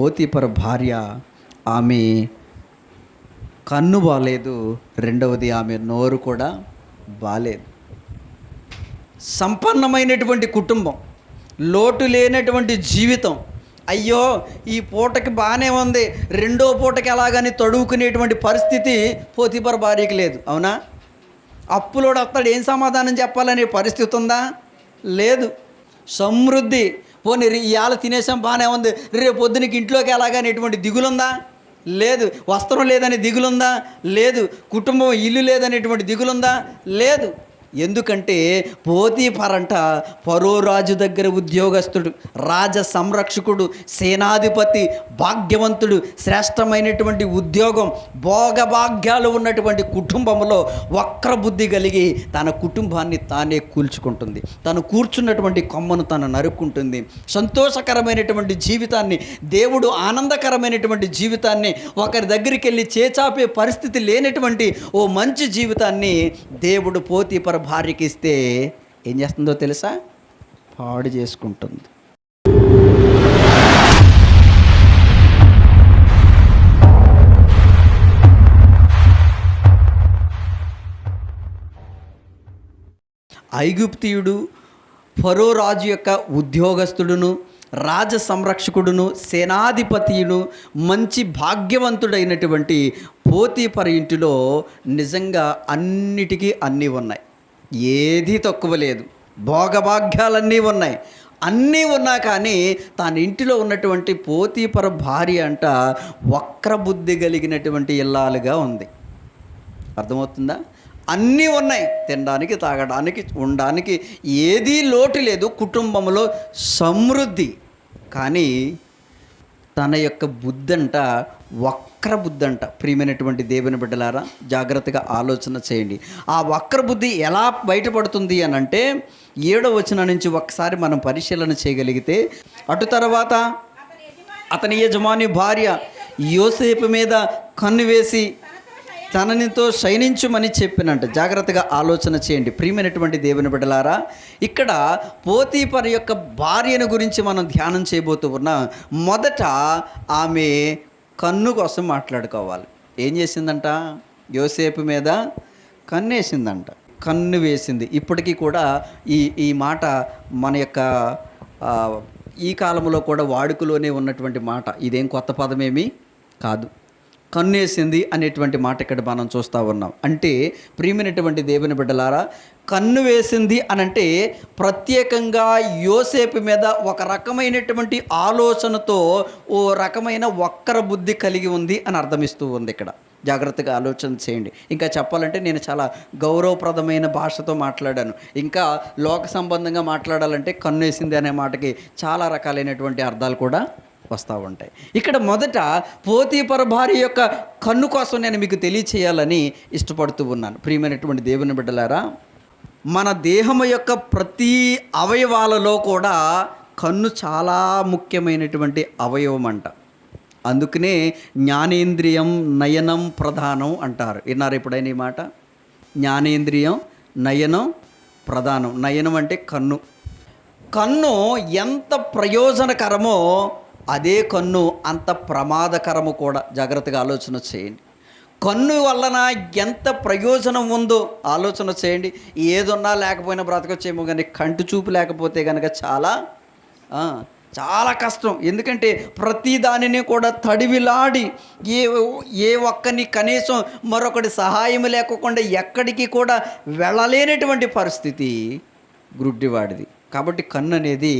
పోతిపర భార్య ఆమె కన్ను బాలేదు రెండవది ఆమె నోరు కూడా బాలేదు. సంపన్నమైనటువంటి కుటుంబం లోటు లేనటువంటి జీవితం. అయ్యో ఈ పూటకి బాగానే ఉంది. రెండో పూటకి ఎలాగని తడువుకునేటువంటి పరిస్థితి పోతిపర భార్యకి లేదు. అవునా? అప్పులోడు వస్తాడు ఏం సమాధానం చెప్పాలనే పరిస్థితి ఉందా? లేదు. సమృద్ధి పోనీ రి- ఇవాళ తినేసాం బాగానే ఉంది. రేపు పొద్దునకి ఇంట్లోకి ఎలాగని ఎటువంటి దిగులుందా? లేదు. వస్త్రం లేదని దిగులుందా? లేదు. కుటుంబం ఇల్లు లేదనేటువంటి దిగులుందా? లేదు. ఎందుకంటే పోతీపరంట పరోరాజు దగ్గర ఉద్యోగస్తుడు రాజ సంరక్షకుడు సేనాధిపతి భాగ్యవంతుడు శ్రేష్టమైనటువంటి ఉద్యోగం భోగభాగ్యాలు ఉన్నటువంటి కుటుంబంలో వక్రబుద్ధి కలిగి తన కుటుంబాన్ని తానే కూల్చుకుంటుంది. తను కూర్చున్నటువంటి కొమ్మను తను నరుక్కుంటుంది. సంతోషకరమైనటువంటి జీవితాన్ని దేవుడు ఆనందకరమైనటువంటి జీవితాన్ని ఒకరి దగ్గరికి వెళ్ళి చేచాపే పరిస్థితి లేనటువంటి ఓ మంచి జీవితాన్ని దేవుడు పోతీపర భార్యకి ఇస్తే ఏం చేస్తుందో తెలుసా? పాడు చేసుకుంటుంది. ఐగుప్తియుడు ఫరో రాజు యొక్క ఉద్యోగస్తుడును రాజ సంరక్షకుడును సేనాధిపతియును మంచి భాగ్యవంతుడైనటువంటి పోతీపర ఇంటిలో నిజంగా అన్నిటికీ అన్నీ ఉన్నాయి. ఏదీ తక్కువ లేదు. భోగభాగ్యాలన్నీ ఉన్నాయి. అన్నీ ఉన్నా కానీ తన ఇంటిలో ఉన్నటువంటి పోతీపర భార్య అంట వక్ర బుద్ధి కలిగినటువంటి ఇల్లాలుగా ఉంది. అర్థమవుతుందా? అన్నీ ఉన్నాయి. తినడానికి తాగడానికి ఉండడానికి ఏదీ లోటు లేదు. కుటుంబంలో సమృద్ధి. కానీ తన యొక్క బుద్ధి అంట వక్రబుద్ధి అంట ప్రియమైనటువంటి దేవుని బిడ్డలారా జాగ్రత్తగా ఆలోచన చేయండి. ఆ వక్రబుద్ధి ఎలా బయటపడుతుంది అని అంటే ఏడో వచనం నుంచి ఒకసారి మనం పరిశీలన చేయగలిగితే అటు తర్వాత అతని యజమాని భార్య యోసేపు మీద కన్ను వేసి తననితో శయనించుమని చెప్పినంట. జాగ్రత్తగా ఆలోచన చేయండి. ప్రియమైనటువంటి దేవుని బిడ్డలారా ఇక్కడ పోతీపర్ యొక్క భార్యను గురించి మనం ధ్యానం చేయబోతూ ఉన్న. మొదట ఆమె కన్ను కోసం మాట్లాడుకోవాలి. ఏం చేసిందంట? యోసేపు మీద కన్ను వేసిందంట కన్ను వేసింది. ఇప్పటికీ కూడా ఈ ఈ మాట మన యొక్క ఈ కాలంలో కూడా వాడుకలోనే ఉన్నటువంటి మాట. ఇదేం కొత్త పదమేమి కాదు. కన్నేసింది అనేటువంటి మాట ఇక్కడ మనం చూస్తూ ఉన్నాం. అంటే ప్రియమైనటువంటి దేవుని బిడ్డలారా కన్ను వేసింది అని అంటే ప్రత్యేకంగా యోసేపు మీద ఒక రకమైనటువంటి ఆలోచనతో ఓ రకమైన వక్ర బుద్ధి కలిగి ఉంది అని అర్థమిస్తూ ఉంది ఇక్కడ. జాగ్రత్తగా ఆలోచన చేయండి. ఇంకా చెప్పాలంటే నేను చాలా గౌరవప్రదమైన భాషతో మాట్లాడాను. ఇంకా లోక సంబంధంగా మాట్లాడాలంటే కన్ను వేసింది అనే మాటకి చాలా రకాలైనటువంటి అర్థాలు కూడా వస్తూ ఉంటాయి. ఇక్కడ మొదట పోతీపర భార్య యొక్క కన్ను కోసం నేను మీకు తెలియచేయాలని ఇష్టపడుతూ ఉన్నాను. ప్రియమైనటువంటి దేవుని బిడ్డలారా మన దేహము యొక్క ప్రతి అవయవాలలో కూడా కన్ను చాలా ముఖ్యమైనటువంటి అవయవం అంట అందుకనే జ్ఞానేంద్రియం నయనం ప్రధానం అంటారు. విన్నారు ఎప్పుడైనా ఈ మాట? జ్ఞానేంద్రియం నయనం ప్రధానం. నయనం అంటే కన్ను. కన్ను ఎంత ప్రయోజనకరమో అదే కన్ను అంత ప్రమాదకరము కూడా. జాగ్రత్తగా ఆలోచన చేయండి. కన్ను వలన ఎంత ప్రయోజనం ఉందో ఆలోచన చేయండి. ఏదున్నా లేకపోయినా బ్రతకొచ్చేమో కానీ కంటి చూపు లేకపోతే కనుక చాలా చాలా కష్టం. ఎందుకంటే ప్రతి దానిని కూడా తడివిలాడి ఏ ఏ ఒక్కని కనీసం మరొకటి సహాయం లేకుండా ఎక్కడికి కూడా వెళ్ళలేనటువంటి పరిస్థితి గ్రుడ్డివాడిది కాబట్టి కన్ను అనేది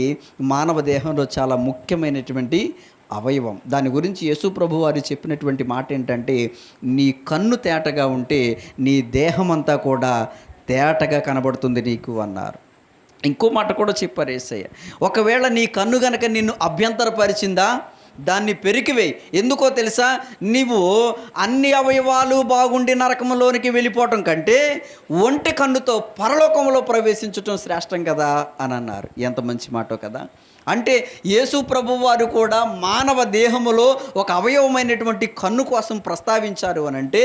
మానవ దేహంలో చాలా ముఖ్యమైనటువంటి అవయవం. దాని గురించి యేసు ప్రభు వారు చెప్పినటువంటి మాట ఏంటంటే నీ కన్ను తేటగా ఉంటే నీ దేహమంతా కూడా తేటగా కనబడుతుంది నీకు అన్నారు. ఇంకో మాట కూడా చెప్పారు ఏసయ్య. ఒకవేళ నీ కన్ను గనక నిన్ను అభ్యంతరపరిచిందా దాన్ని పెరికివేయి. ఎందుకో తెలుసా? నీవు అన్ని అవయవాలు బాగుండి నరకంలోనికి వెళ్ళిపోవటం కంటే ఒంటి కన్నుతో పరలోకంలో ప్రవేశించటం శ్రేష్టం కదా అని అన్నారు. ఎంత మంచి మాటో కదా. అంటే యేసు ప్రభు వారు కూడా మానవ దేహములో ఒక అవయవమైనటువంటి కన్ను కోసం ప్రస్తావించారు అని అంటే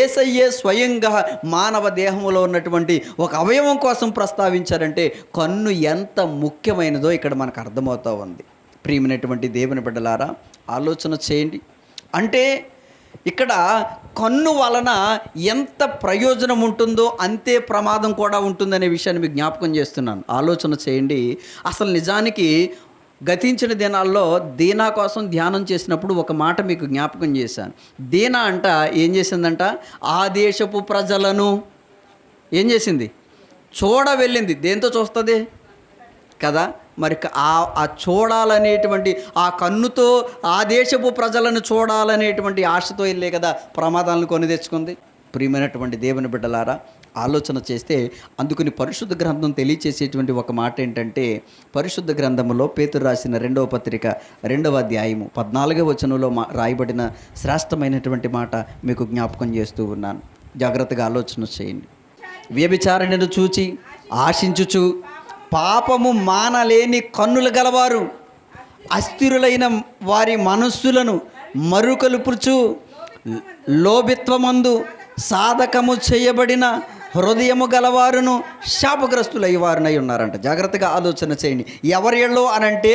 ఏసయ్యే స్వయంగా మానవ దేహములో ఉన్నటువంటి ఒక అవయవం కోసం ప్రస్తావించారంటే కన్ను ఎంత ముఖ్యమైనదో ఇక్కడ మనకు అర్థమవుతూ ఉంది. ప్రియమైనటువంటి దేవుని బిడ్డలారా ఆలోచన చేయండి. అంటే ఇక్కడ కన్ను వలన ఎంత ప్రయోజనం ఉంటుందో అంతే ప్రమాదం కూడా ఉంటుందనే విషయాన్ని మీకు జ్ఞాపకం చేస్తున్నాను. ఆలోచన చేయండి. అసలు నిజానికి గతించిన దినాల్లో దీనా కోసం ధ్యానం చేసినప్పుడు ఒక మాట మీకు జ్ఞాపకం చేశాను. దీనా అంట ఏం చేసిందంట? ఆ దేశపు ప్రజలను. ఏం చేసింది? చూడ వెళ్ళింది దేంతో చూస్తుంది? కదా? మరి ఆ చూడాలనేటువంటి ఆ కన్నుతో ఆ దేశపు ప్రజలను చూడాలనేటువంటి ఆశతో వెళ్ళే కదా ప్రమాదాలను కొని తెచ్చుకుంది. ప్రియమైనటువంటి దేవుని బిడ్డలారా ఆలోచన చేస్తే అందుకుని పరిశుద్ధ గ్రంథం తెలియచేసేటువంటి ఒక మాట ఏంటంటే పరిశుద్ధ గ్రంథములో పేతురు రాసిన రెండవ పత్రిక రెండవ అధ్యాయము పద్నాలుగవ వచనంలో మా రాయబడిన శ్రేష్టమైనటువంటి మాట మీకు జ్ఞాపకం చేస్తూ ఉన్నాను. జాగ్రత్తగా ఆలోచన చేయండి. వ్యభిచారణను చూచి ఆశించుచు పాపము మానలేని కన్నులు గలవారు అస్థిరులైన వారి మనస్సులను మరుకలుపుచు లోభిత్వమందు సాధకము చేయబడిన హృదయము గలవారును శాపగ్రస్తులయ్యేవారునై ఉన్నారంట. జాగ్రత్తగా ఆలోచన చేయండి. ఎవరి ఎళ్ళో అనంటే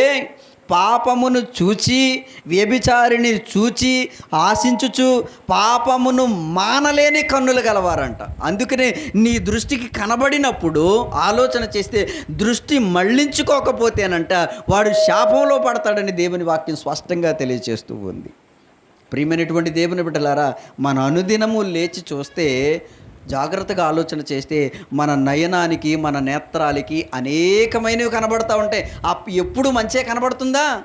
పాపమును చూచి వ్యభిచారిని చూచి ఆశించుచు పాపమును మానలేని కన్నులు గలవారంట. అందుకనే నీ దృష్టికి కనబడినప్పుడు ఆలోచన చేస్తే దృష్టి మళ్ళించుకోకపోతేనంట వాడు శాపంలో పడతాడని దేవుని వాక్యం స్పష్టంగా తెలియజేస్తూ ఉంది. ప్రియమైనటువంటి దేవుని బిడ్డలారా మన అనుదినము లేచి చూస్తే జాగ్రత్తగా ఆలోచన చేస్తే మన నయనానికి మన నేత్రాలకి అనేకమైనవి కనబడుతూ ఉంటాయి. ఎప్పుడు మంచే కనబడుతుందా?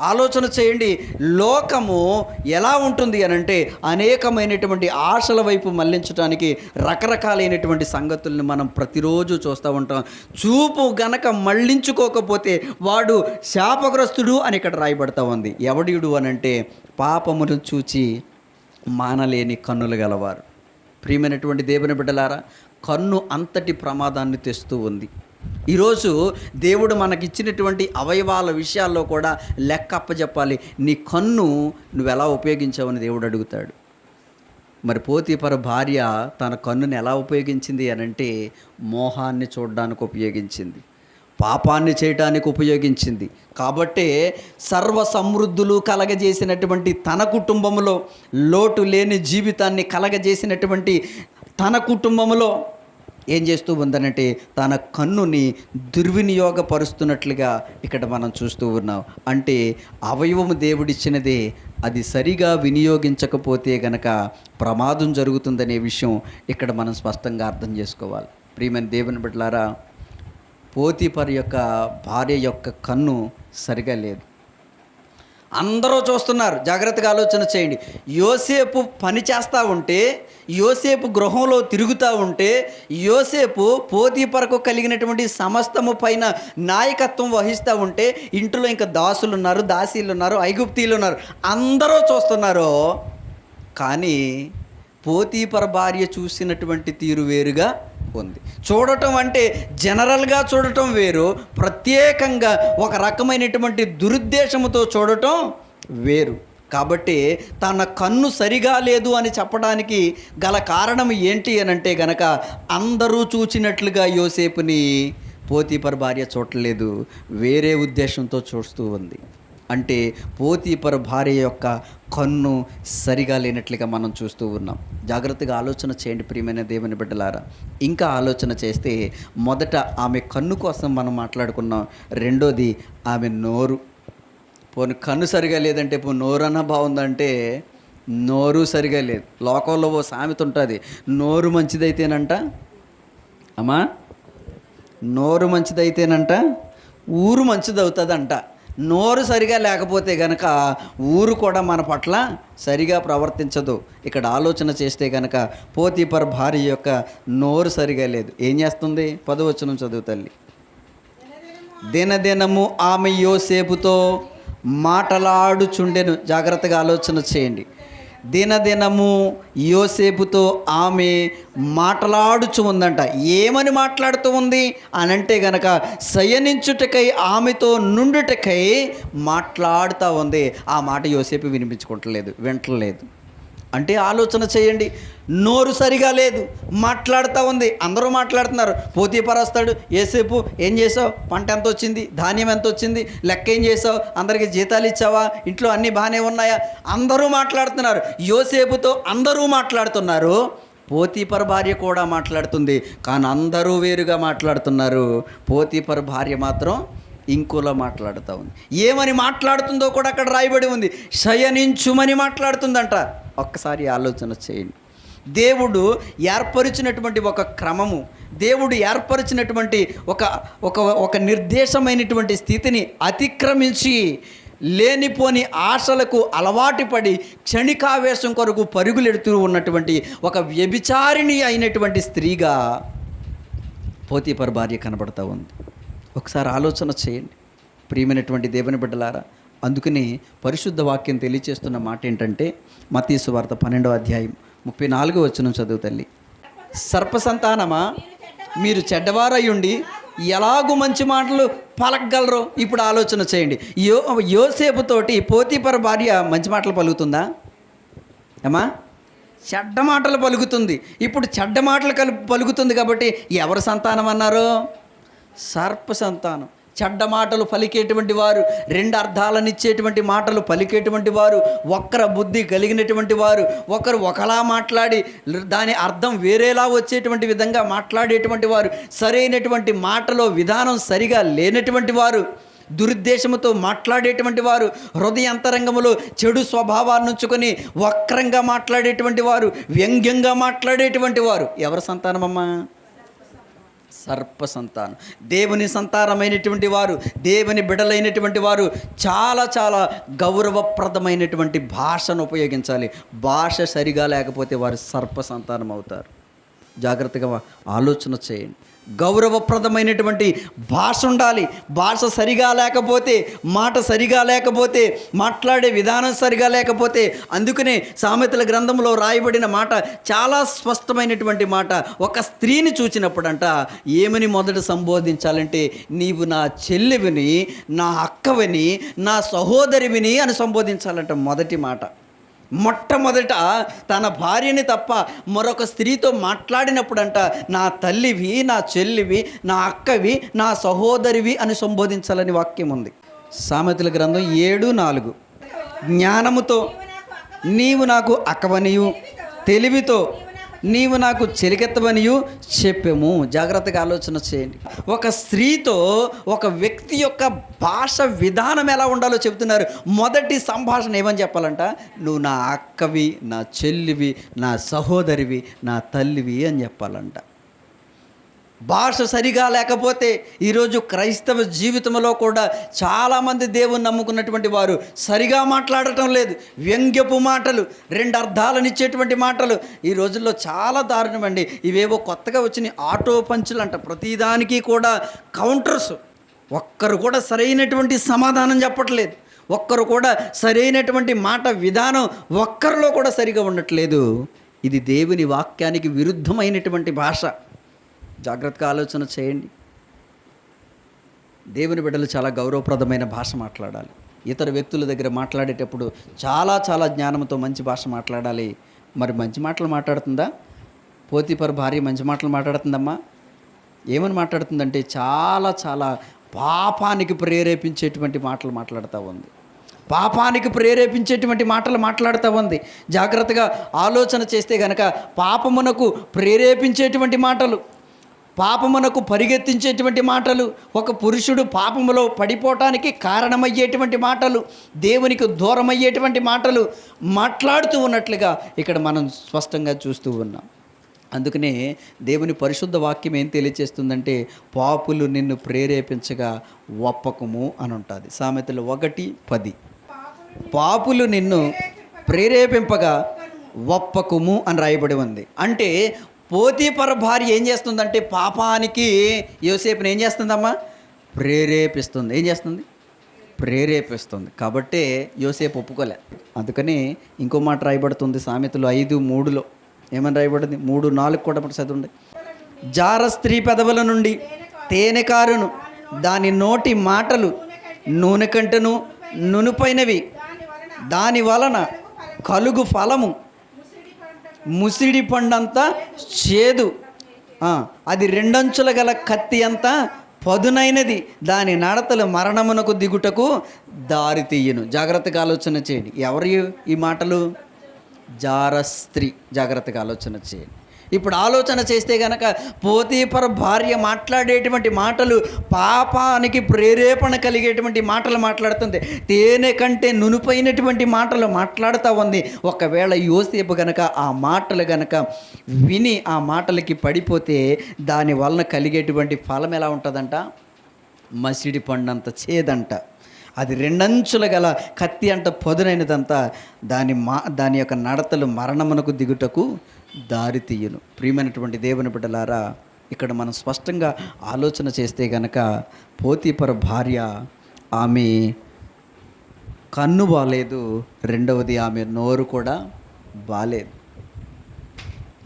ఆలోచన చేయండి. లోకము ఎలా ఉంటుంది అని అంటే అనేకమైనటువంటి ఆశల వైపు మళ్ళించడానికి రకరకాలైనటువంటి సంగతుల్ని మనం ప్రతిరోజు చూస్తూ ఉంటాం. చూపు గనక మళ్ళించుకోకపోతే వాడు శాపగ్రస్తుడు అని ఇక్కడ రాయబడతా ఉంది. ఎవడియుడు అని అంటే పాపమును చూచి మానలేని కన్నులు గలవారు. ప్రియమైనటువంటి దేవుని బిడ్డలారా కన్ను అంతటి ప్రమాదాన్ని తెస్తూ ఉంది. ఈరోజు దేవుడు మనకిచ్చినటువంటి అవయవాల విషయాల్లో కూడా లెక్క అప్పచెప్పాలి నీ కన్ను నువ్వు ఎలా ఉపయోగించావని దేవుడు అడుగుతాడు. మరి పోతీపర భార్య తన కన్నుని ఎలా ఉపయోగించింది అని అంటే మోహాన్ని చూడడానికి ఉపయోగించింది పాపాన్ని చేయటానికి ఉపయోగించింది. కాబట్టే సర్వ సమృద్ధులు కలగజేసినటువంటి తన కుటుంబంలో లోటు లేని జీవితాన్ని కలగజేసినటువంటి తన కుటుంబంలో ఏం చేస్తూ ఉందనంటే తన కన్నుని దుర్వినియోగపరుస్తున్నట్లుగా ఇక్కడ మనం చూస్తూ ఉన్నాం. అంటే అవయవము దేవుడిచ్చినదే అది సరిగా వినియోగించకపోతే గనక ప్రమాదం జరుగుతుందనే విషయం ఇక్కడ మనం స్పష్టంగా అర్థం చేసుకోవాలి. ప్రియమైన దేవుని బిడ్డలారా పోతిపర్ యొక్క భార్య యొక్క కన్ను సరిగా లేదు. అందరూ చూస్తున్నారు. జాగ్రత్తగా ఆలోచన చేయండి. యోసేపు పని చేస్తూ ఉంటే యోసేపు గృహంలో తిరుగుతూ ఉంటే యోసేపు పోతీపరకు కలిగినటువంటి సమస్తము పైన నాయకత్వం వహిస్తూ ఉంటే ఇంట్లో ఇంకా దాసులు ఉన్నారు దాసీలు ఉన్నారు ఐగుప్తీలు ఉన్నారు అందరూ చూస్తున్నారు కానీ పోతీపర భార్య చూసినటువంటి తీరు వేరుగా ఉంది చూడటం అంటే జనరల్గా చూడటం వేరు ప్రత్యేకంగా ఒక రకమైనటువంటి దురుద్దేశంతో చూడటం వేరు. కాబట్టి తన కన్ను సరిగా లేదు అని చెప్పడానికి గల కారణం ఏంటి అని అంటే గనక అందరూ చూచినట్లుగా యోసేపుని పోతీపర్ భార్య చూడలేదు వేరే ఉద్దేశంతో చూస్తూ ఉంది. అంటే పోతీపర భార్య యొక్క కన్ను సరిగా లేనట్లుగా మనం చూస్తూ ఉన్నాం. జాగ్రత్తగా ఆలోచన చేయండి ప్రియమైన దేవుని బిడ్డలారా. ఇంకా ఆలోచన చేస్తే మొదట ఆమె కన్ను కోసం మనం మాట్లాడుకున్నాం. రెండోది ఆమె నోరు. పోను కన్ను సరిగా లేదంటే పో నోరన్నా బాగుందంటే నోరు సరిగా లేదు. లోకంలో ఓ సామెత ఉంటుంది. నోరు మంచిదైతేనంట. అమ్మా. నోరు మంచిదైతేనంట. ఊరు మంచిదవుతుందంట. నోరు సరిగా లేకపోతే గనక ఊరు కూడా మన పట్ల సరిగా ప్రవర్తించదు. ఇక్కడ ఆలోచన చేస్తే గనక పోతీపర్ భార్య యొక్క నోరు సరిగా లేదు. ఏం చేస్తుంది? పదవచనం చదువు తల్లి. దినదినము ఆమె యోసేపుతో మాటలాడుచుండెను. జాగ్రత్తగా ఆలోచన చేయండి. దినదినము యోసేపుతో ఆమె మాట్లాడుచు ఉందంట. ఏమని మాట్లాడుతూ ఉంది? అని అంటే గనక శయనించుటకై ఆమెతో నుండుటకై మాట్లాడుతూ ఉంది. ఆ మాట యోసేపు వినిపించుకుంటలేదు వింటలేదు. అంటే ఆలోచన చేయండి. నోరు సరిగా లేదు. మాట్లాడుతూ ఉంది. అందరూ మాట్లాడుతున్నారు. పోతీ వస్తాడు ఏసేపు ఏం చేసావు? పంట ఎంత వచ్చింది ధాన్యం ఎంత వచ్చింది లెక్క ఏం చేసావు? అందరికి జీతాలు ఇచ్చావా? ఇంట్లో అన్నీ బాగానే ఉన్నాయా? అందరూ మాట్లాడుతున్నారు. యోసేపుతో అందరూ మాట్లాడుతున్నారు. పోతీపర్ భార్య కూడా మాట్లాడుతుంది. కానీ అందరూ వేరుగా మాట్లాడుతున్నారు. పోతీపర్ భార్య మాత్రం ఇంకోలా మాట్లాడుతూ ఉంది. ఏమని మాట్లాడుతుందో కూడా అక్కడ రాయబడి ఉంది. శయనించుమని మాట్లాడుతుందంట. ఒక్కసారి ఆలోచన చేయండి. దేవుడు ఏర్పరిచినటువంటి ఒక క్రమము దేవుడు ఏర్పరిచినటువంటి ఒక ఒక ఒక నిర్దేశమైనటువంటి స్థితిని అతిక్రమించి లేనిపోని ఆశలకు అలవాటు పడి క్షణికావేశం కొరకు పరుగులెడుతూ ఉన్నటువంటి ఒక వ్యభిచారిణి అయినటువంటి స్త్రీగా పోతీపర్ భార్య కనబడతా ఉంది. ఒకసారి ఆలోచన చేయండి. ప్రియమైనటువంటి దేవుని బిడ్డలారా అందుకని పరిశుద్ధ వాక్యం తెలియచేస్తున్న మాట ఏంటంటే మతీసు వార్త పన్నెండవ అధ్యాయం ముప్పై నాలుగు వచ్చిన చదువు తల్లి. సర్పసంతానమా? మీరు చెడ్డవారయ్యుండి ఎలాగూ మంచి మాటలు పలకగలరు? ఇప్పుడు ఆలోచన చేయండి. యో యోసేపుతోటి పోతీపర భార్య మంచి మాటలు పలుకుతుందా? ఏమా? చెడ్డ మాటలు పలుకుతుంది. ఇప్పుడు చెడ్డ మాటలు కలు పలుకుతుంది కాబట్టి ఎవరు సంతానం అన్నారు సర్ప సంతానం చెడ్డ మాటలు పలికేటువంటి వారు రెండు అర్థాలనిచ్చేటువంటి మాటలు పలికేటువంటి వారు ఒక్కర బుద్ధి కలిగినటువంటి వారు ఒకరు ఒకలా మాట్లాడి దాని అర్థం వేరేలా వచ్చేటువంటి విధంగా మాట్లాడేటువంటి వారు సరైనటువంటి మాటలో విధానం సరిగా లేనటువంటి వారు దురుద్దేశంతో మాట్లాడేటువంటి వారు హృదయ అంతరంగములో చెడు స్వభావాన్ని ఉంచుకొని వక్రంగా మాట్లాడేటువంటి వారు వ్యంగ్యంగా మాట్లాడేటువంటి వారు. ఎవరి సంతానమమ్మా? సర్ప సంతానం దేవుని సంతానమైనటువంటి వారు దేవుని బిడలైనటువంటి వారు చాలా చాలా గౌరవప్రదమైనటువంటి భాషను ఉపయోగించాలి. భాష సరిగా లేకపోతే వారు సర్ప సంతానం అవుతారు. జాగ్రత్తగా ఆలోచన చేయండి. గౌరవప్రదమైనటువంటి భాష ఉండాలి. భాష సరిగా లేకపోతే మాట సరిగా లేకపోతే మాట్లాడే విధానం సరిగా లేకపోతే అందుకనే సామెతల గ్రంథంలో రాయబడిన మాట చాలా స్పష్టమైనటువంటి మాట. ఒక స్త్రీని చూచినప్పుడంట ఏమని మొదట సంబోధించాలంటే నీవు నా చెల్లెవిని నా అక్కవిని నా సహోదరివిని అని సంబోధించాలంట మొదటి మాట. మొట్టమొదట తన భార్యని తప్ప మరొక స్త్రీతో మాట్లాడినప్పుడంట నా తల్లివి నా చెల్లివి నా అక్కవి నా సహోదరివి అని సంబోధించాలని వాక్యం ఉంది. సామెతల గ్రంథం ఏడు నాలుగు. జ్ఞానముతో నీవు నాకు అక్కవనియు తెలివితో నీవు నాకు చెలికెత్తవనియు చెప్పాము. జాగ్రత్తగా ఆలోచన చేయండి. ఒక స్త్రీతో ఒక వ్యక్తి యొక్క భాష విధానం ఎలా ఉండాలో చెబుతున్నారు. మొదటి సంభాషణ ఏమని చెప్పాలంట? నువ్వు నా అక్కవి నా చెల్లివి నా సహోదరివి నా తల్లివి అని చెప్పాలంట. భాష సరిగా లేకపోతే ఈరోజు క్రైస్తవ జీవితంలో కూడా చాలామంది దేవుని నమ్ముకున్నటువంటి వారు సరిగా మాట్లాడటం లేదు. వ్యంగ్యపు మాటలు రెండు అర్థాలనిచ్చేటువంటి మాటలు. ఈ రోజుల్లో చాలా దారుణమండి. ఇవేవో కొత్తగా వచ్చిన ఆటో పంచులు అంట. ప్రతిదానికి కూడా కౌంటర్స్. ఒక్కరు కూడా సరైనటువంటి సమాధానం చెప్పట్లేదు. ఒక్కరు కూడా సరైనటువంటి మాట విధానం ఒక్కరిలో కూడా సరిగా ఉండట్లేదు. ఇది దేవుని వాక్యానికి విరుద్ధమైనటువంటి భాష. జాగ్రత్తగా ఆలోచన చేయండి. దేవుని బిడ్డలు చాలా గౌరవప్రదమైన భాష మాట్లాడాలి. ఇతర వ్యక్తుల దగ్గర మాట్లాడేటప్పుడు చాలా చాలా జ్ఞానంతో మంచి భాష మాట్లాడాలి. మరి మంచి మాటలు మాట్లాడుతుందా? పోతిపర్ భార్య మంచి మాటలు మాట్లాడుతుందమ్మా. ఏమని మాట్లాడుతుందంటే చాలా చాలా పాపానికి ప్రేరేపించేటువంటి మాటలు మాట్లాడుతూ ఉంది. పాపానికి ప్రేరేపించేటువంటి మాటలు మాట్లాడుతూ ఉంది. జాగ్రత్తగా ఆలోచన చేస్తే గనక పాపమునకు ప్రేరేపించేటువంటి మాటలు. పాపమునకు పరిగెత్తించేటువంటి మాటలు ఒక పురుషుడు పాపములో పడిపోవటానికి కారణమయ్యేటువంటి మాటలు దేవునికి దూరమయ్యేటువంటి మాటలు మాట్లాడుతూ ఉన్నట్లుగా ఇక్కడ మనం స్పష్టంగా చూస్తూ ఉన్నాం. అందుకనే దేవుని పరిశుద్ధ వాక్యం ఏం తెలియచేస్తుందంటే పాపులు నిన్ను ప్రేరేపించగా ఒప్పకము అని ఉంటుంది. సామెతలు ఒకటి పది. పాపులు నిన్ను ప్రేరేపింపగా ఒప్పకుము అని రాయబడి ఉంది. అంటే పోతీపర భార్య ఏం చేస్తుందంటే పాపానికి యోసేపుని ఏం చేస్తుందమ్మా? ప్రేరేపిస్తుంది. ఏం చేస్తుంది? ప్రేరేపిస్తుంది. కాబట్టే యోసేపు ఒప్పుకోలే. అందుకని ఇంకో మాట రాయబడుతుంది సామెతలు ఐదు మూడులో. ఏమని రాయబడింది? మూడు నాలుగు కూడా ఇప్పుడు చదవండి జార స్త్రీ పెదవుల నుండి తేనెకారును దాని నోటి మాటలు నూనె కంటను నునుపైనవి దాని వలన కలుగు ఫలము ముసిడి పండంతా చేదు. అది రెండంచుల గల కత్తి అంతా పదునైనది. దాని నడతలు మరణమునకు దిగుటకు దారి తీయను. జాగ్రత్తగా ఆలోచన చేయండి. ఎవరు ఈ మాటలు? జారస్త్రీ. జాగ్రత్తగా ఆలోచన చేయండి. ఇప్పుడు ఆలోచన చేస్తే గనక పోతీపర భార్య మాట్లాడేటువంటి మాటలు పాపానికి ప్రేరేపణ కలిగేటువంటి మాటలు మాట్లాడుతుంది. తేనె కంటే నునుపైనటువంటి మాటలు మాట్లాడుతూ ఉంది. ఒకవేళ యోసేపు గనక ఆ మాటలు గనక విని ఆ మాటలకి పడిపోతే దాని వలన కలిగేటువంటి ఫలం ఎలా ఉంటుందంట? మసిడి పండంత చేదంట. అది రెండంచుల గల కత్తి అంట పొదునైనదంతా దాని మా దాని యొక్క నడతలు మరణమునకు దిగుటకు దారితీయలు ప్రియమైనటువంటి దేవుని బిడ్డలారా ఇక్కడ మనం స్పష్టంగా ఆలోచన చేస్తే గనక పోతీపర భార్య ఆమె కన్ను బాలేదు రెండవది ఆమె నోరు కూడా బాలేదు.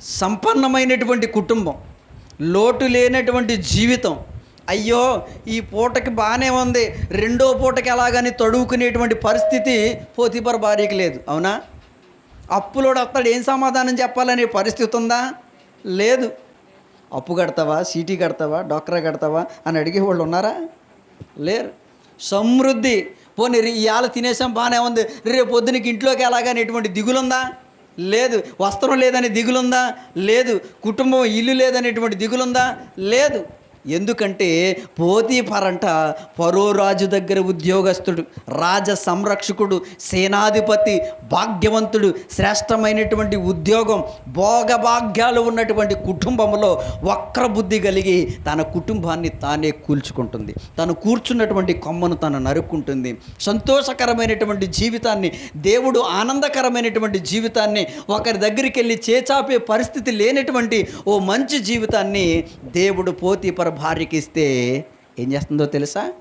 సంపన్నమైనటువంటి కుటుంబం లోటు లేనటువంటి జీవితం. అయ్యో ఈ పూటకి బాగానే ఉంది రెండో పూటకి ఎలాగని తడువుకునేటువంటి పరిస్థితి పోతిపర భార్యకి లేదు. అవునా? అప్పులోడు వస్తాడు ఏం సమాధానం చెప్పాలనే పరిస్థితి ఉందా లేదు. అప్పు కడతావా? సీటీ కడతావా? డోక్రా కడతావా? అని అడిగే వాళ్ళు ఉన్నారా? లేరు. సమృద్ధి పోనీ రీ- ఇవాళ తినేసాం బాగానే ఉంది. రేపు పొద్దునకి ఇంట్లోకి ఎలాగని ఎటువంటి దిగులుందా? లేదు. వస్త్రం లేదని దిగులుందా? లేదు. కుటుంబం ఇల్లు లేదనేటువంటి దిగులుందా? లేదు. ఎందుకంటే పోతీపరంట పరోరాజు దగ్గర ఉద్యోగస్తుడు రాజ సంరక్షకుడు సేనాధిపతి భాగ్యవంతుడు శ్రేష్టమైనటువంటి ఉద్యోగం భోగభాగ్యాలు ఉన్నటువంటి కుటుంబంలో వక్ర బుద్ధి కలిగి తన కుటుంబాన్ని తానే కూల్చుకుంటుంది. తను కూర్చున్నటువంటి కొమ్మను తను నరుక్కుంటుంది. సంతోషకరమైనటువంటి జీవితాన్ని దేవుడు ఆనందకరమైనటువంటి జీవితాన్ని ఒకరి దగ్గరికి వెళ్ళి చేచాపే పరిస్థితి లేనటువంటి ఓ మంచి జీవితాన్ని దేవుడు పోతీపర భార్యకి ఇస్తే ఏం చేస్తుందో తెలుసా?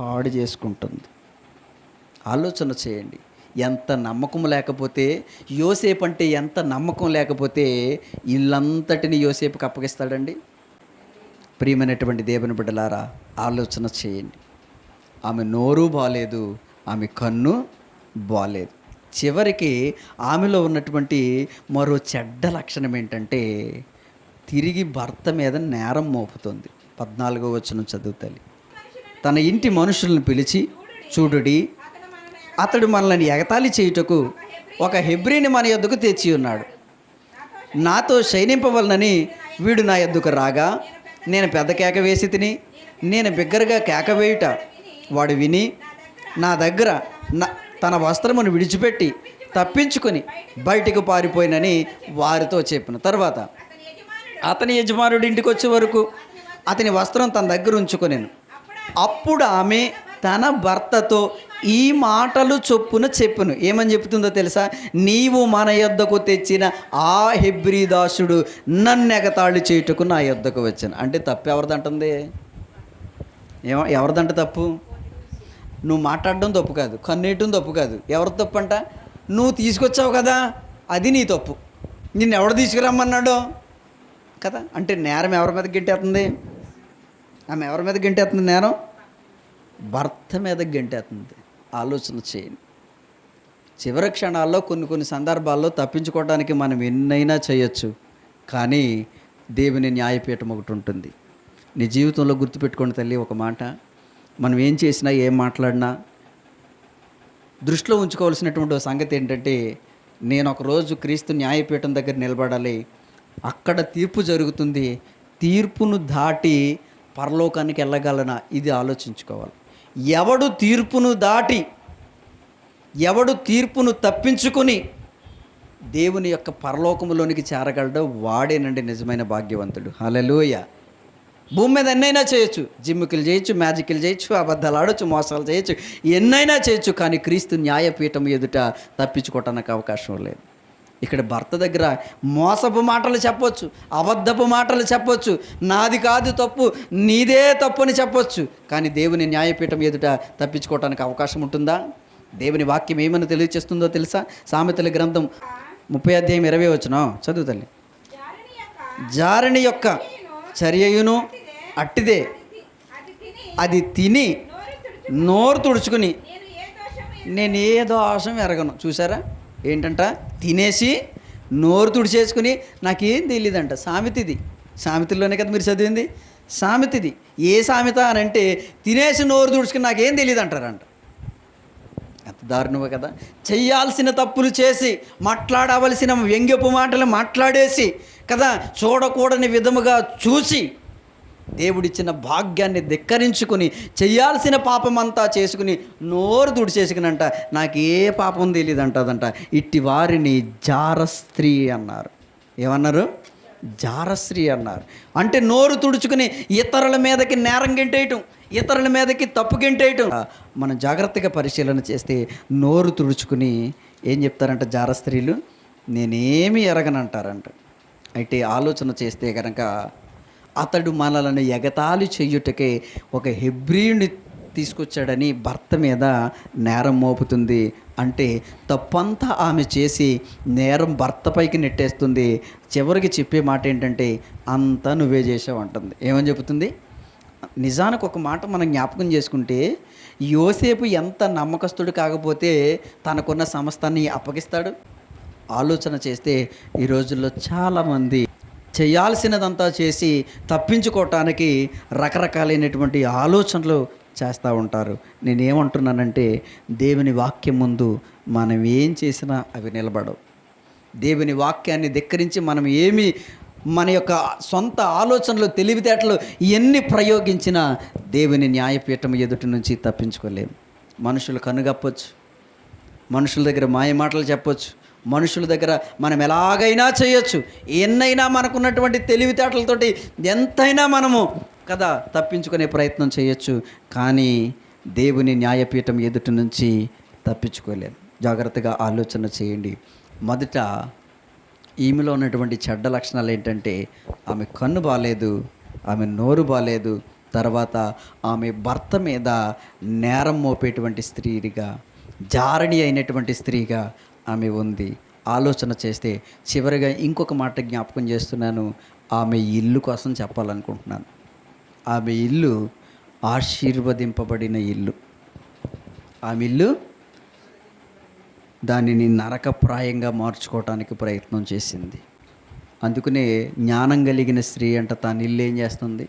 పాడు చేసుకుంటుంది. ఆలోచన చేయండి. ఎంత నమ్మకం లేకపోతే యోసేపు అంటే ఎంత నమ్మకం లేకపోతే ఇల్లంతటిని యోసేపుకి అప్పగిస్తాడండి? ప్రియమైనటువంటి దేవుని బిడ్డలారా ఆలోచన చేయండి. ఆమె నోరు బాలేదు ఆమె కన్ను బాలేదు. చివరికి ఆమెలో ఉన్నటువంటి మరో చెడ్డ లక్షణం ఏంటంటే తిరిగి భర్త మీద నేరం మోపుతుంది. పద్నాలుగో వచనం చదువుతాలి తన ఇంటి మనుషులను పిలిచి చూడుడి అతడు మనల్ని ఎగతాళి చేయుటకు ఒక హెబ్రిని మన యొద్దకు తెచ్చి ఉన్నాడు. నాతో శయనింపవలనని వీడు నా యొద్దకు రాగా నేను పెద్ద కేక వేసి తిని నేను బిగ్గరగా కేక వేయుట వాడు విని నా దగ్గర నా తన వస్త్రమును విడిచిపెట్టి తప్పించుకొని బయటికి పారిపోయినని వారితో చెప్పిన తర్వాత అతని యజమానుడి ఇంటికి వచ్చే వరకు అతని వస్త్రం తన దగ్గర ఉంచుకొనేను. అప్పుడు ఆమె తన భర్తతో ఈ మాటలు చొప్పున చెప్పును. ఏమని చెప్తుందో తెలుసా? నీవు మన యొద్దకు తెచ్చిన ఆ హెబ్రీ దాసుడు నన్ను ఎగతాళి చేయుటకు నా యొద్దకు వచ్చాను. అంటే తప్పు ఎవరిదంటుంది? ఏమ ఎవరిదంట తప్పు? నువ్వు మాట్లాడడం తప్పు కాదు. కన్నేయటం తప్పు కాదు. ఎవరి తప్పు అంట నువ్వు తీసుకొచ్చావు కదా అది నీ తప్పు. నిన్ను ఎవడు తీసుకురమ్మన్నాడు? కదా? అంటే నేరం ఎవరి మీద గిట్టేస్తుంది ఆమె ఎవరి మీద గెంటేస్తుంది నేరం? భర్త మీద గెంటేస్తుంది. ఆలోచన చేయండి. చివరి క్షణాల్లో కొన్ని కొన్ని సందర్భాల్లో తప్పించుకోవడానికి మనం ఎన్నైనా చేయొచ్చు. కానీ దేవుని న్యాయపీఠం ఒకటి ఉంటుంది. నీ జీవితంలో గుర్తుపెట్టుకోండి తల్లి ఒక మాట. మనం ఏం చేసినా ఏం మాట్లాడినా దృష్టిలో ఉంచుకోవాల్సినటువంటి సంగతి ఏంటంటే నేను ఒకరోజు క్రీస్తు న్యాయపీఠం దగ్గర నిలబడాలి. అక్కడ తీర్పు జరుగుతుంది. తీర్పును దాటి పరలోకానికి వెళ్ళగలనా? ఇది ఆలోచించుకోవాలి. ఎవడు తీర్పును దాటి ఎవడు తీర్పును తప్పించుకొని దేవుని యొక్క పరలోకములోనికి చేరగలడో వాడేనండి నిజమైన భాగ్యవంతుడు. హలలోయ భూమి మీద ఎన్నైనా చేయొచ్చు. జిమ్ముకులు చేయొచ్చు మ్యాజిక్లు చేయొచ్చు అబద్ధాలు ఆడొచ్చు మోసాలు చేయొచ్చు ఎన్నైనా చేయొచ్చు కానీ క్రీస్తు న్యాయపీఠం ఎదుట తప్పించుకోవటానికి అవకాశం లేదు. ఇక్కడ భర్త దగ్గర మోసపు మాటలు చెప్పొచ్చు అబద్ధపు మాటలు చెప్పొచ్చు నాది కాదు తప్పు నీదే తప్పు అని చెప్పొచ్చు. కానీ దేవుని న్యాయపీఠం ఎదుట తప్పించుకోవటానికి అవకాశం ఉంటుందా? దేవుని వాక్యం ఏమని తెలియచేస్తుందో తెలుసా? సామెతల గ్రంథం ముప్పై అధ్యాయం ఇరవై వచ్చిన చదువు తల్లి. జారణి యొక్క చర్యయును అట్టిదే. అది తిని నోరు తుడుచుకుని నేను ఏ దోషం ఎరగను? చూసారా ఏంటంట? తినేసి నోరు తుడిచేసుకుని నాకేం తెలియదంట సామెతిది. సామెతల్లోనే కదా మీరు చదివింది? సామెతిది. ఏ సామెత అని అంటే తినేసి నోరు తుడుచుకుని నాకేం తెలియదు అంటారంట అంత దారుణమే కదా. చెయ్యాల్సిన తప్పులు చేసి మాట్లాడవలసిన వ్యంగ్యపు మాటలు మాట్లాడేసి కదా చూడకూడని విధముగా చూసి దేవుడిచ్చిన భాగ్యాన్ని ధిక్కరించుకుని చేయాల్సిన పాపమంతా చేసుకుని నోరు తుడిచేసుకునంట నాకు ఏ పాపం తెలియదు అంటదంట ఇట్టి వారిని జారస్త్రీ అన్నారు. ఏమన్నారు? జారశ్రీ అన్నారు. అంటే నోరు తుడుచుకుని ఇతరుల మీదకి నేరం గెంటేయటం ఇతరుల మీదకి తప్పు గెంటేయటం. మనం జాగ్రత్తగా పరిశీలన చేస్తే నోరు తుడుచుకుని ఏం చెప్తారంట జార స్త్రీలు నేనేమి ఎరగనంటారంట. అయితే ఆలోచన చేస్తే కనుక అతడు మనలను ఎగతాళి చెయ్యుటకే ఒక హెబ్రియుని తీసుకొచ్చాడని భర్త మీద నేరం మోపుతుంది. అంటే తప్పంతా ఆమె చేసి నేరం భర్తపైకి నెట్టేస్తుంది. చివరికి చెప్పే మాట ఏంటంటే అంతా నువ్వే చేసావు అంటుంది. ఏమని చెబుతుంది? నిజానికి ఒక మాట మనం జ్ఞాపకం చేసుకుంటే యోసేపు ఎంత నమ్మకస్తుడు కాకపోతే తనకున్న సమస్తాన్ని అప్పగిస్తాడు. ఆలోచన చేస్తే ఈ రోజుల్లో చాలామంది చేయాల్సినదంతా చేసి తప్పించుకోవటానికి రకరకాలైనటువంటి ఆలోచనలు చేస్తూ ఉంటారు. నేనేమంటున్నానంటే దేవుని వాక్యం ముందు మనం ఏం చేసినా అవి నిలబడవు. దేవుని వాక్యాన్ని ధిక్కరించి మనం ఏమి మన యొక్క సొంత ఆలోచనలు తెలివితేటలు ఎన్ని ప్రయోగించినా దేవుని న్యాయపీఠం ఎదుటి నుంచి తప్పించుకోలేము మనుషులు కనుగప్పచ్చు. మనుషుల దగ్గర మాయ మాటలు చెప్పొచ్చు. మనుషుల దగ్గర మనం ఎలాగైనా చేయొచ్చు. ఎన్నైనా మనకున్నటువంటి తెలివితేటలతోటి ఎంతైనా మనము కదా తప్పించుకునే ప్రయత్నం చేయొచ్చు. కానీ దేవుని న్యాయపీఠం ఎదుటి నుంచి తప్పించుకోలేదు జాగ్రత్తగా ఆలోచన చేయండి. మొదట ఈమెలో ఉన్నటువంటి చెడ్డ లక్షణాలు ఏంటంటే ఆమె కన్ను బాగాలేదు ఆమె నోరు బాగాలేదు తర్వాత ఆమె భర్త మీద నేరం మోపేటువంటి స్త్రీగా జారణి అయినటువంటి స్త్రీగా ఆమె ఉంది. ఆలోచన చేస్తే చివరిగా ఇంకొక మాట జ్ఞాపకం చేస్తున్నాను. ఆమె ఇల్లు కోసం చెప్పాలనుకుంటున్నాను. ఆమె ఇల్లు ఆశీర్వదింపబడిన ఇల్లు. ఆమె ఇల్లు దానిని నరకప్రాయంగా మార్చుకోవటానికి ప్రయత్నం చేసింది. అందుకనే జ్ఞానం కలిగిన స్త్రీ అంట తాను ఇల్లు ఏం చేస్తుంది?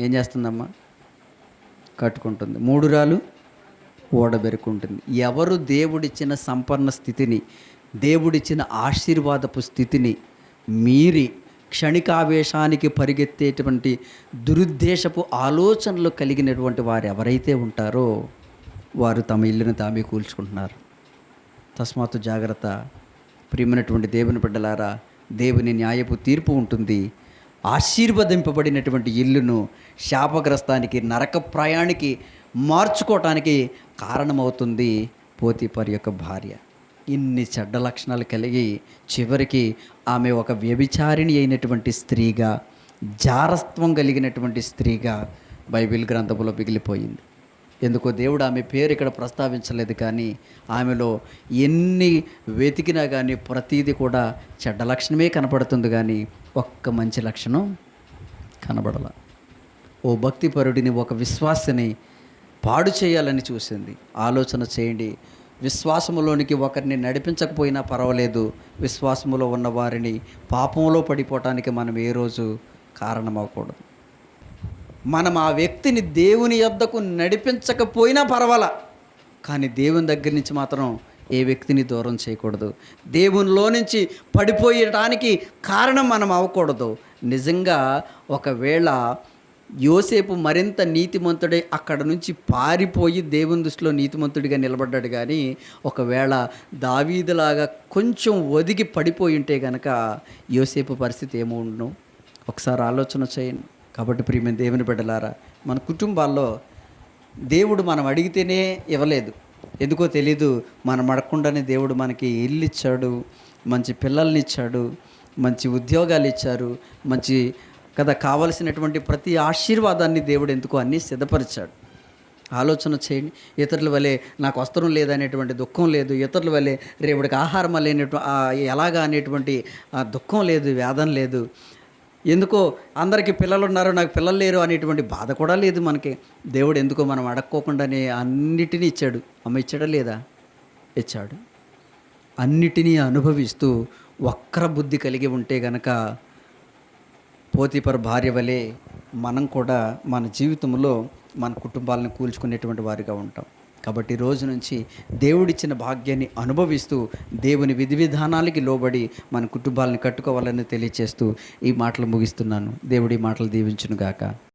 ఏం చేస్తుందమ్మా? కట్టుకుంటుంది. మూడు రాలు ఓడబెరుకుంటుంది. ఎవరు దేవుడిచ్చిన సంపన్న స్థితిని దేవుడిచ్చిన ఆశీర్వాదపు స్థితిని మీరి క్షణికావేశానికి పరిగెత్తేటువంటి దురుద్దేశపు ఆలోచనలు కలిగినటువంటి వారు ఎవరైతే ఉంటారో వారు తమ ఇల్లును తామే కూల్చుకుంటున్నారు. తస్మాత్తు జాగ్రత్త. ప్రియమైనటువంటి దేవుని బిడ్డలారా దేవుని న్యాయపు తీర్పు ఉంటుంది. ఆశీర్వదింపబడినటువంటి ఇల్లును శాపగ్రస్తానికి నరక ప్రయాణికి మార్చుకోవటానికి కారణమవుతుంది పోతిపర్ యొక్క భార్య. ఇన్ని చెడ్డ లక్షణాలు కలిగి చివరికి ఆమె ఒక వ్యభిచారిణి అయినటువంటి స్త్రీగా జారత్వం కలిగినటువంటి స్త్రీగా బైబిల్ గ్రంథంలో మిగిలిపోయింది. ఎందుకో దేవుడు ఆమె పేరు ఇక్కడ ప్రస్తావించలేదు కానీ ఆమెలో ఎన్ని వెతికినా కానీ ప్రతీది కూడా చెడ్డ లక్షణమే కనపడుతుంది కానీ ఒక్క మంచి లక్షణం కనబడల. ఓ భక్తిపరుడిని ఒక విశ్వాసని పాడు చేయాలని చూసింది. ఆలోచన చేయండి. విశ్వాసములోనికి ఒకరిని నడిపించకపోయినా పర్వాలేదు. విశ్వాసములో ఉన్న వారిని పాపంలో పడిపోవటానికి మనం ఏ రోజు కారణమవకూడదు మనం ఆ వ్యక్తిని దేవుని యొద్దకు నడిపించకపోయినా పర్వాలా కానీ దేవుని దగ్గర నుంచి మాత్రం ఏ వ్యక్తిని దూరం చేయకూడదు. దేవునిలో నుంచి పడిపోయటానికి కారణం మనం అవ్వకూడదు. నిజంగా ఒకవేళ యోసేపు మరింత నీతిమంతుడై అక్కడ నుంచి పారిపోయి దేవుని దృష్టిలో నీతిమంతుడిగా నిలబడ్డాడు కానీ ఒకవేళ దావీదులాగా కొంచెం ఒదిగి పడిపోయి ఉంటే గనక యోసేపు పరిస్థితి ఏమో ఉండును. ఒకసారి ఆలోచన చేయండి. కాబట్టి ప్రియమైన దేవుని బిడ్డలారా మన కుటుంబాల్లో దేవుడు మనం అడిగితేనే ఇవ్వలేదు. ఎందుకో తెలీదు మనం అడగకుండానే దేవుడు మనకి ఇల్లు ఇచ్చాడు మంచి పిల్లల్ని ఇచ్చాడు మంచి ఉద్యోగాలు ఇచ్చారు మంచి కదా కావలసినటువంటి ప్రతి ఆశీర్వాదాన్ని దేవుడు ఎందుకో అన్నీ సిద్ధపరిచాడు? ఆలోచన చేయండి. ఇతరుల వలె నాకు వస్త్రం లేదనేటువంటి దుఃఖం లేదు. ఇతరుల వలె రేపటికి ఆహారం లేనటువంటి ఎలాగా అనేటువంటి దుఃఖం లేదు వేదన లేదు. ఎందుకో అందరికీ పిల్లలు ఉన్నారు నాకు పిల్లలు లేరు అనేటువంటి బాధ కూడా లేదు మనకి. దేవుడు ఎందుకో మనం అడక్కోకుండానే అన్నిటినీ ఇచ్చాడు. అమ్మ ఇచ్చాడా లేదా? ఇచ్చాడు. అన్నిటినీ అనుభవిస్తూ వక్ర బుద్ధి కలిగి ఉంటే గనక పోతిపర భార్య వలె మనం కూడా మన జీవితంలో మన కుటుంబాలను కూల్చుకునేటువంటి వారిగా ఉంటాం. కాబట్టి రోజు నుంచి దేవుడిచ్చిన భాగ్యాన్ని అనుభవిస్తూ దేవుని విధి విధానాలకి లోబడి మన కుటుంబాలను కట్టుకోవాలని తెలియచేస్తూ ఈ మాటలు ముగిస్తున్నాను. దేవుడి మాటలు దీవించునుగాక.